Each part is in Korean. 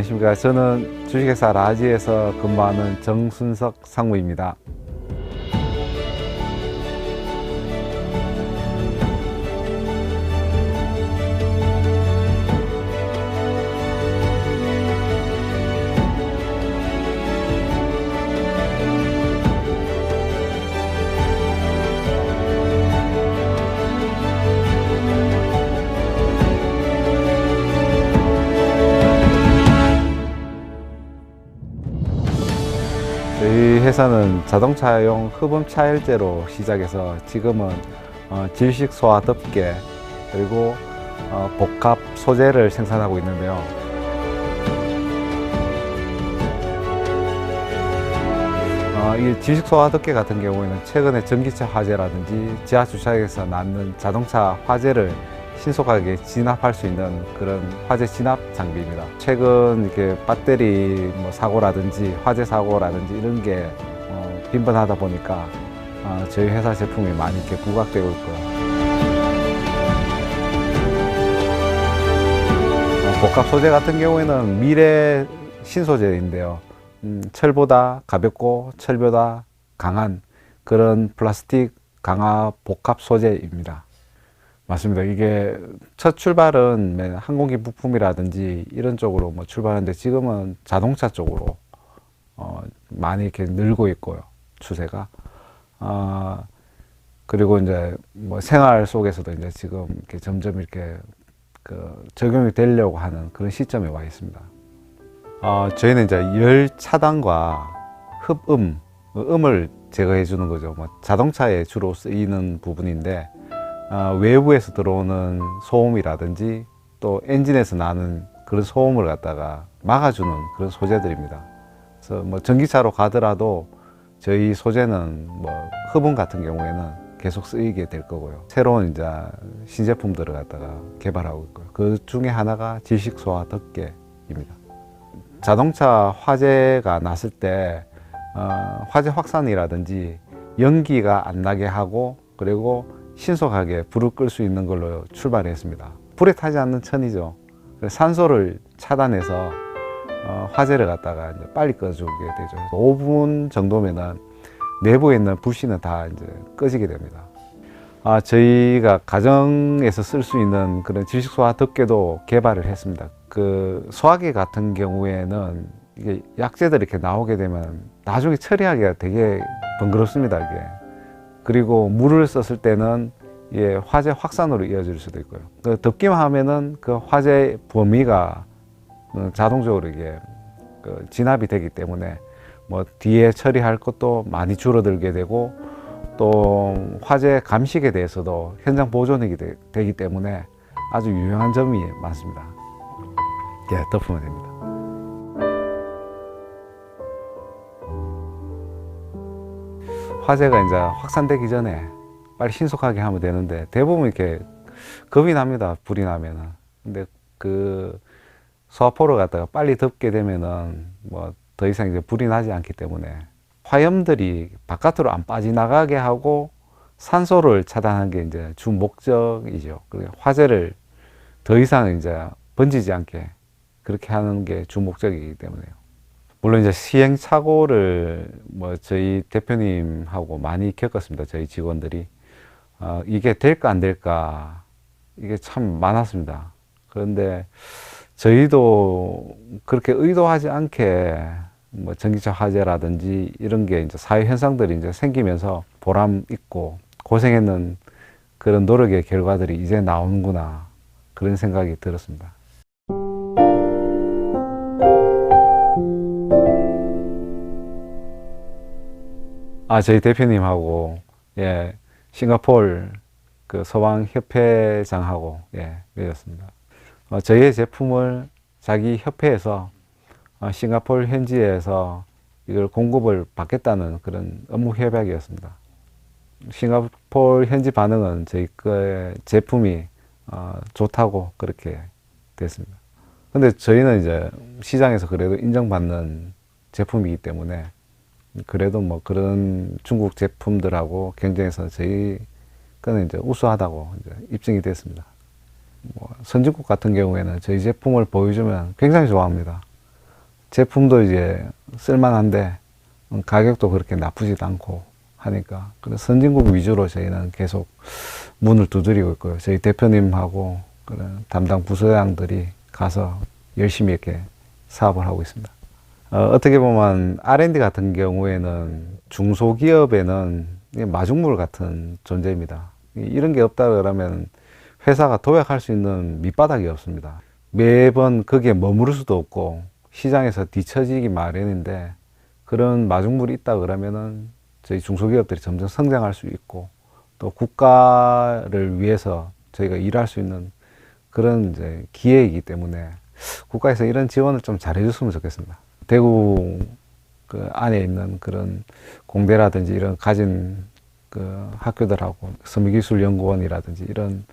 안녕하십니까. 저는 주식회사 라지에서 근무하는 정순석 상무입니다. 회사는 자동차용 흡음 차열제로 시작해서 지금은 어, 질식 소화 덮개 그리고 어, 복합 소재를 생산하고 있는데요. 어, 이 질식 소화 덮개 같은 경우에는 최근에 전기차 화재라든지 지하 주차장에서 낳는 자동차 화재를 신속하게 진압할 수 있는 그런 화재 진압 장비입니다. 최근 이렇게 배터리 뭐 사고라든지 화재 사고라든지 이런 게 어, 빈번하다 보니까 어, 저희 회사 제품이 많이 이렇게 부각되고 있고요. 어, 복합 소재 같은 경우에는 미래 신소재인데요. 음, 철보다 가볍고 철보다 강한 그런 플라스틱 강화 복합 소재입니다. 맞습니다. 이게 첫 출발은 맨 항공기 부품이라든지 이런 쪽으로 뭐 출발하는데 지금은 자동차 쪽으로 어, 많이 이렇게 늘고 있고요. 추세가. 아, 그리고 이제 뭐 생활 속에서도 이제 지금 이렇게 점점 이렇게 그 적용이 되려고 하는 그런 시점에 와 있습니다. 어, 저희는 이제 열 차단과 흡음, 음을 제거해 주는 거죠. 뭐 자동차에 주로 쓰이는 부분인데 어, 외부에서 들어오는 소음이라든지 또 엔진에서 나는 그런 소음을 갖다가 막아주는 그런 소재들입니다. 그래서 뭐 전기차로 가더라도 저희 소재는 뭐 흡음 같은 경우에는 계속 쓰이게 될 거고요. 새로운 이제 신제품들을 갖다가 개발하고 있고요. 그 중에 하나가 질식 소화 덮개입니다. 자동차 화재가 났을 때 어, 화재 확산이라든지 연기가 안 나게 하고 그리고 신속하게 불을 끌 수 있는 걸로 출발했습니다. 불에 타지 않는 천이죠. 산소를 차단해서 어, 화재를 갖다가 이제 빨리 꺼주게 되죠. 5분 정도면은 내부에 있는 불씨는 다 이제 꺼지게 됩니다. 아, 저희가 가정에서 쓸 수 있는 그런 질식 소화 덮개도 개발을 했습니다. 그 소화기 같은 경우에는 이게 약재들이 이렇게 나오게 되면 나중에 처리하기가 되게 번거롭습니다. 이게. 그리고 물을 썼을 때는 예, 화재 확산으로 이어질 수도 있고요. 그 덮기만 하면은 그 화재 범위가 어, 자동적으로 이게 그 진압이 되기 때문에 뭐 뒤에 처리할 것도 많이 줄어들게 되고 또 화재 감식에 대해서도 현장 보존이 되- 되기 때문에 아주 유용한 점이 많습니다. 예, 덮으면 됩니다. 화재가 이제 확산되기 전에 빨리 신속하게 하면 되는데 대부분 이렇게 겁이 납니다. 불이 나면은. 근데 그 소화포를 갖다가 빨리 덮게 되면은 뭐 더 이상 이제 불이 나지 않기 때문에 화염들이 바깥으로 안 빠져나가게 하고 산소를 차단하는 게 이제 주 목적이죠. 그러니까 화재를 더 이상 이제 번지지 않게 그렇게 하는 게 주 목적이기 때문에요. 물론 이제 시행착오를 뭐 저희 대표님하고 많이 겪었습니다. 저희 직원들이. 어, 이게 될까 안 될까 이게 참 많았습니다. 그런데 저희도 그렇게 의도하지 않게 뭐 전기차 화재라든지 이런 게 이제 사회 현상들이 이제 생기면서 보람 있고 고생했는 그런 노력의 결과들이 이제 나오는구나 그런 생각이 들었습니다. 아, 저희 대표님하고, 예, 싱가폴 그 서방협회장하고, 예, 맺었습니다. 어, 저희의 제품을 자기 협회에서 어, 싱가폴 현지에서 이걸 공급을 받겠다는 그런 업무 협약이었습니다. 싱가폴 현지 반응은 저희 그 제품이 어, 좋다고 그렇게 됐습니다. 근데 저희는 이제 시장에서 그래도 인정받는 제품이기 때문에 그래도 뭐 그런 중국 제품들하고 경쟁해서 저희 거는 이제 우수하다고 이제 입증이 됐습니다. 뭐 선진국 같은 경우에는 저희 제품을 보여주면 굉장히 좋아합니다. 제품도 이제 쓸만한데 음, 가격도 그렇게 나쁘지도 않고 하니까 그래서 선진국 위주로 저희는 계속 문을 두드리고 있고요. 저희 대표님하고 그런 담당 부서장들이 가서 열심히 이렇게 사업을 하고 있습니다. 어, 떻게 보면 R&D 같은 경우에는 중소기업에는 마중물 같은 존재입니다. 이- 이런 게 없다 그러면 회사가 도약할 수 있는 밑바닥이 없습니다. 매번 거기에 머무를 수도 없고 시장에서 뒤처지기 마련인데 그런 마중물이 있다 그러면은 저희 중소기업들이 점점 성장할 수 있고 또 국가를 위해서 저희가 일할 수 있는 그런 이제 기회이기 때문에 국가에서 이런 지원을 좀 잘해줬으면 좋겠습니다. 대구 그 안에 있는 그런 공대라든지 이런 가진 그 학교들하고 섬유기술연구원이라든지 이런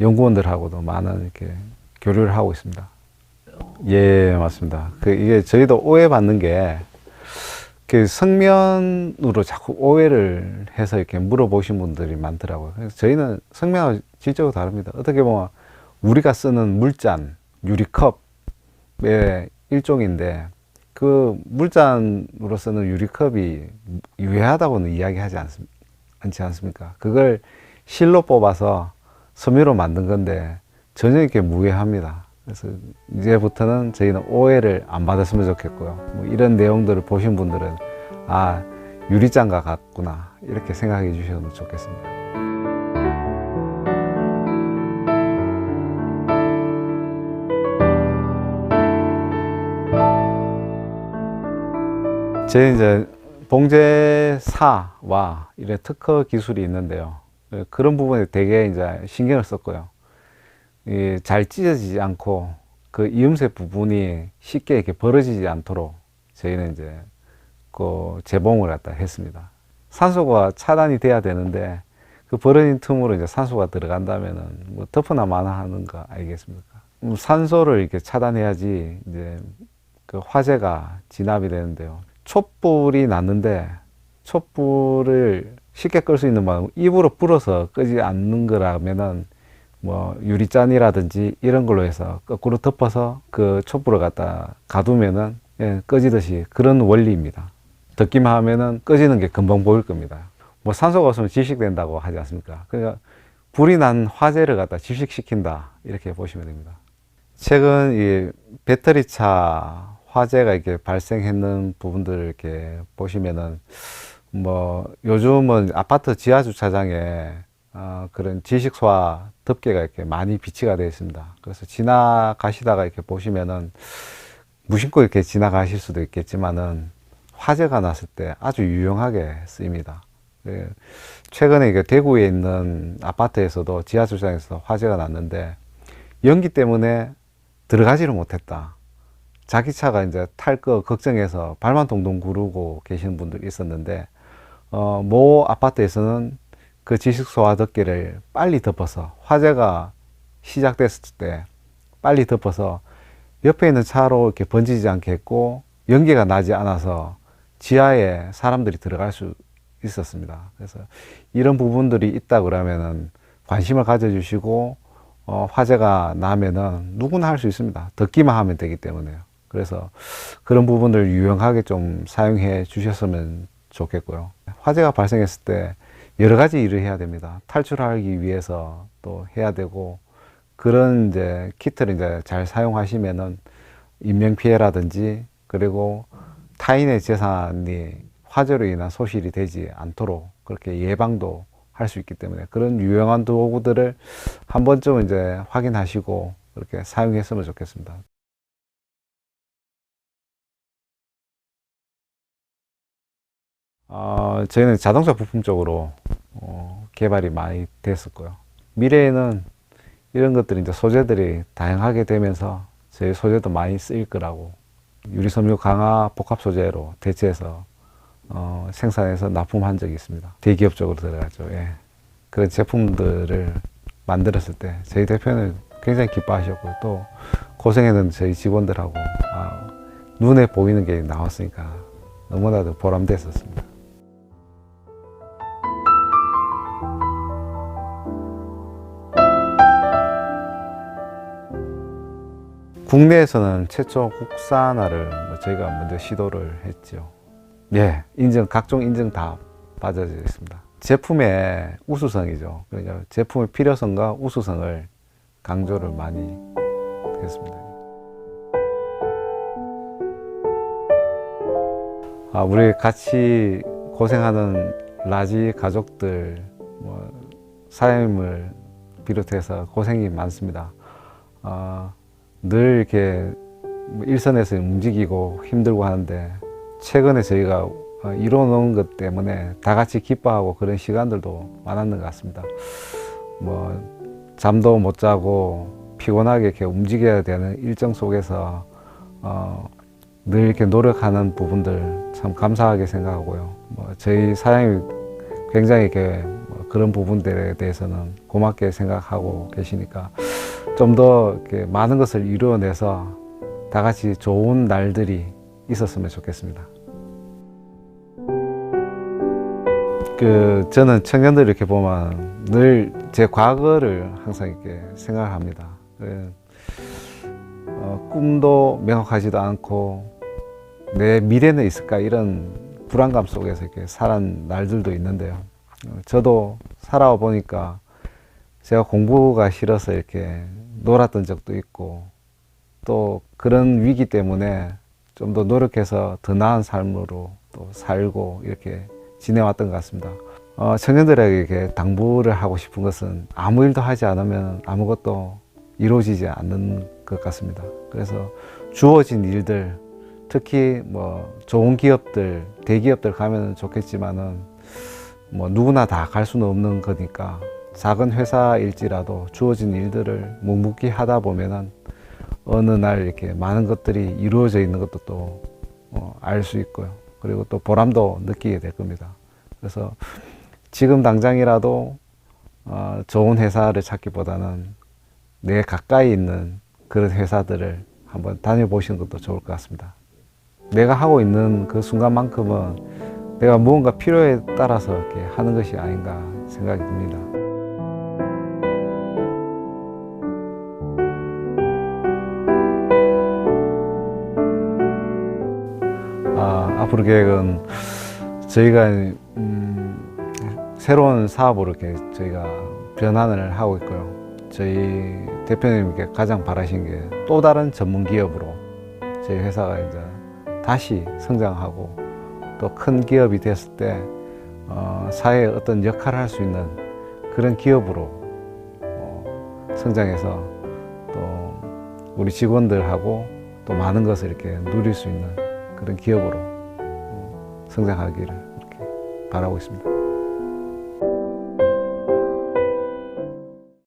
연구원들하고도 많은 이렇게 교류를 하고 있습니다. 예, 맞습니다. 그 이게 저희도 오해받는 게, 그 성면으로 자꾸 오해를 해서 이렇게 물어보신 분들이 많더라고요. 그래서 저희는 성면하고 질적으로 다릅니다. 어떻게 보면 우리가 쓰는 물잔, 유리컵의 일종인데, 그 물잔으로 쓰는 유리컵이 유해하다고는 이야기하지 않습, 않지 않습니까? 그걸 실로 뽑아서 섬유로 만든 건데 전혀 이렇게 무해합니다. 그래서 이제부터는 저희는 오해를 안 받았으면 좋겠고요. 뭐 이런 내용들을 보신 분들은 아 유리잔과 같구나 이렇게 생각해 주시면 좋겠습니다. 제 이제 봉제사와 이런 특허 기술이 있는데요. 예, 그런 부분에 되게 이제 신경을 썼고요. 이잘 찢어지지 않고 그 이음새 부분이 쉽게 이렇게 벌어지지 않도록 저희는 이제 그 재봉을 갖다 했습니다. 산소가 차단이 돼야 되는데 그 벌어진 틈으로 이제 산소가 들어간다면은 뭐 덮어나 마나 하는 거 아니겠습니까? 음, 산소를 이렇게 차단해야지 이제 그 화재가 진압이 되는데요. 촛불이 났는데 촛불을 쉽게 끌 수 있는 방법 입으로 불어서 끄지 않는 거라면은 뭐 유리잔이라든지 이런 걸로 해서 거꾸로 덮어서 그 촛불을 갖다 가두면은 예, 꺼지듯이 그런 원리입니다. 덮기만 하면은 꺼지는 게 금방 보일 겁니다. 뭐 산소가 없으면 질식된다고 하지 않습니까? 그러니까 불이 난 화재를 갖다 질식시킨다 이렇게 보시면 됩니다. 최근 이 배터리 차 화재가 이렇게 발생했는 부분들을 이렇게 보시면은 뭐 요즘은 아파트 지하 주차장에 어, 그런 지식소와 덮개가 이렇게 많이 비치가 되어 있습니다. 그래서 지나가시다가 이렇게 보시면은 무심코 이렇게 지나가실 수도 있겠지만은 화재가 났을 때 아주 유용하게 쓰입니다. 예, 최근에 이게 대구에 있는 아파트에서도 지하 주차장에서 화재가 났는데 연기 때문에 들어가지를 못했다. 자기 차가 이제 탈 거 걱정해서 발만 동동 구르고 계시는 분들이 있었는데 어, 모 아파트에서는 그 지식소와 덮개를 빨리 덮어서 화재가 시작됐을 때 빨리 덮어서 옆에 있는 차로 이렇게 번지지 않게 했고 연기가 나지 않아서 지하에 사람들이 들어갈 수 있었습니다. 그래서 이런 부분들이 있다 그러면은 관심을 가져주시고 어, 화재가 나면은 누구나 할 수 있습니다. 덮기만 하면 되기 때문에요. 그래서 그런 부분을 유용하게 좀 사용해 주셨으면 좋겠고요. 화재가 발생했을 때 여러 가지 일을 해야 됩니다. 탈출하기 위해서 또 해야 되고 그런 이제 키트를 이제 잘 사용하시면은 인명 피해라든지 그리고 타인의 재산이 화재로 인한 소실이 되지 않도록 그렇게 예방도 할 수 있기 때문에 그런 유용한 도구들을 한 번쯤 이제 확인하시고 그렇게 사용했으면 좋겠습니다. 어, 저희는 자동차 부품 쪽으로 어, 개발이 많이 됐었고요. 미래에는 이런 것들이 이제 소재들이 다양하게 되면서 저희 소재도 많이 쓰일 거라고 유리섬유 강화 복합 소재로 대체해서 어, 생산해서 납품한 적이 있습니다. 대기업 쪽으로 들어가죠. 예. 그런 제품들을 만들었을 때 저희 대표는 굉장히 기뻐하셨고 또 고생했던 저희 직원들하고 아, 눈에 보이는 게 나왔으니까 너무나도 보람됐었습니다. 국내에서는 최초 국산화를 뭐 저희가 먼저 시도를 했죠. 예, 인증 각종 인증 다 받아져 있습니다. 제품의 우수성이죠. 그러니까 제품의 필요성과 우수성을 강조를 많이 했습니다. 아, 우리 같이 고생하는 라지 가족들, 뭐, 사장님을 비롯해서 고생이 많습니다. 아, 늘 이렇게 뭐 일선에서 움직이고 힘들고 하는데, 최근에 저희가 어, 이뤄놓은 것 때문에 다 같이 기뻐하고 그런 시간들도 많았는 것 같습니다. 뭐, 잠도 못 자고 피곤하게 이렇게 움직여야 되는 일정 속에서, 어, 늘 이렇게 노력하는 부분들 참 감사하게 생각하고요. 뭐 저희 사장님이 굉장히 이렇게 뭐 그런 부분들에 대해서는 고맙게 생각하고 계시니까 좀 더 많은 것을 이루어내서 다 같이 좋은 날들이 있었으면 좋겠습니다. 그 저는 청년들 이렇게 보면 늘 제 과거를 항상 이렇게 생각합니다. 그, 어, 꿈도 명확하지도 않고 내 미래는 있을까 이런 불안감 속에서 이렇게 살은 날들도 있는데요. 어, 저도 살아와 보니까 제가 공부가 싫어서 이렇게 놀았던 적도 있고 또 그런 위기 때문에 좀 더 노력해서 더 나은 삶으로 또 살고 이렇게 지내왔던 것 같습니다. 어, 청년들에게 당부를 하고 싶은 것은 아무 일도 하지 않으면 아무것도 이루어지지 않는 것 같습니다. 그래서 주어진 일들, 특히 뭐 좋은 기업들, 대기업들 가면 좋겠지만은 뭐 누구나 다 갈 수는 없는 거니까 작은 회사일지라도 주어진 일들을 묵묵히 하다 보면은 어느 날 이렇게 많은 것들이 이루어져 있는 것도 또 알 수 있고요. 그리고 또 보람도 느끼게 될 겁니다. 그래서 지금 당장이라도 어, 좋은 회사를 찾기보다는 내 가까이 있는 그런 회사들을 한번 다녀보시는 것도 좋을 것 같습니다. 내가 하고 있는 그 순간만큼은 내가 무언가 필요에 따라서 이렇게 하는 것이 아닌가 생각이 듭니다. 앞으로 계획은 저희가 음, 새로운 사업으로 이렇게 저희가 변환을 하고 있고요. 저희 대표님께 가장 바라신 게 또 다른 전문 기업으로 저희 회사가 이제 다시 성장하고 또 큰 기업이 됐을 때 어, 사회에 어떤 역할을 할 수 있는 그런 기업으로 어, 성장해서 또 우리 직원들하고 또 많은 것을 이렇게 누릴 수 있는 그런 기업으로 어, 성장하기를 이렇게 바라고 있습니다.